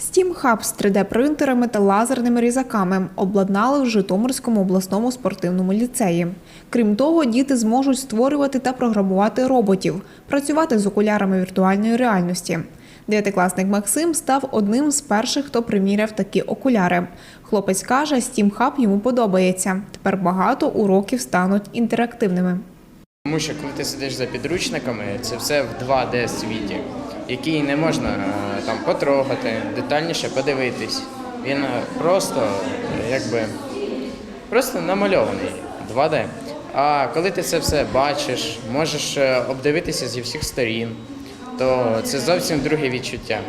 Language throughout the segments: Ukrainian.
Steam Hub з 3D-принтерами та лазерними різаками обладнали в Житомирському обласному спортивному ліцеї. Крім того, діти зможуть створювати та програмувати роботів, працювати з окулярами віртуальної реальності. Дев'ятикласник Максим став одним з перших, хто приміряв такі окуляри. Хлопець каже, Steam Hub йому подобається. Тепер багато уроків стануть інтерактивними. Тому що коли ти сидиш за підручниками, це все в 2D світі, який не можна там потрогати, детальніше подивитись. Він е, просто якби просто намальований 2D. А коли ти це все бачиш, можеш е, обдивитися зі всіх сторін, то це зовсім друге відчуття.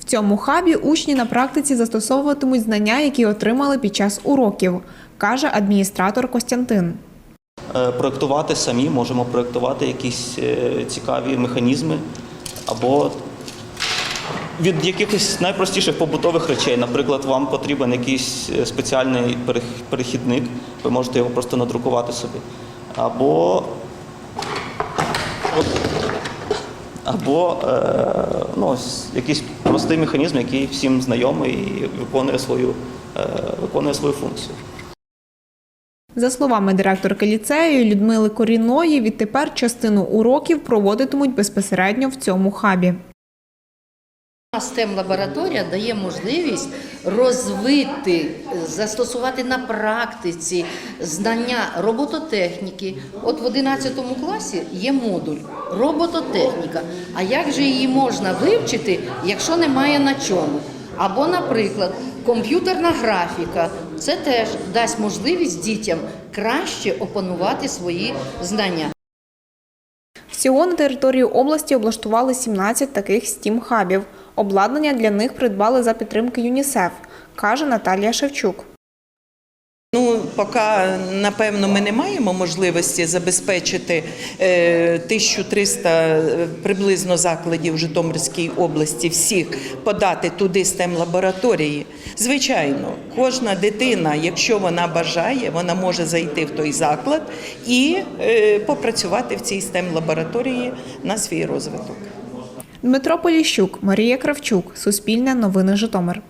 В цьому хабі учні на практиці застосовуватимуть знання, які отримали під час уроків, каже адміністратор Костянтин. Е, проектувати самі, можемо проектувати якісь цікаві механізми або від якихось найпростіших побутових речей. Наприклад, вам потрібен якийсь е, спеціальний перех- перехідник, ви можете його просто надрукувати собі. Або або е, ну, якийсь простий механізм, який всім знайомий і виконує свою, е, виконує свою функцію. За словами директорки ліцею Людмили Корінної, відтепер частину уроків проводитимуть безпосередньо в цьому хабі. Stem лабораторія дає можливість розвити, застосувати на практиці знання робототехніки. От в 11 класі є модуль робототехніка. А як же її можна вивчити, якщо немає на чому? Або, наприклад, комп'ютерна графіка. Це теж дасть можливість дітям краще опанувати свої знання. Всього на території області облаштували 17 таких стім-хабів. Обладнання для них придбали за підтримки ЮНІСЕФ, каже Наталія Шевчук. Ну, поки, напевно, ми не маємо можливості забезпечити е, 1300 е, приблизно закладів Житомирській області, всіх подати туди stem лабораторії. Звичайно, кожна дитина, якщо вона бажає, вона може зайти в той заклад і е, попрацювати в цій stem лабораторії на свій розвиток. Дмитро Поліщук, Марія Кравчук, Суспільне новини Житомир.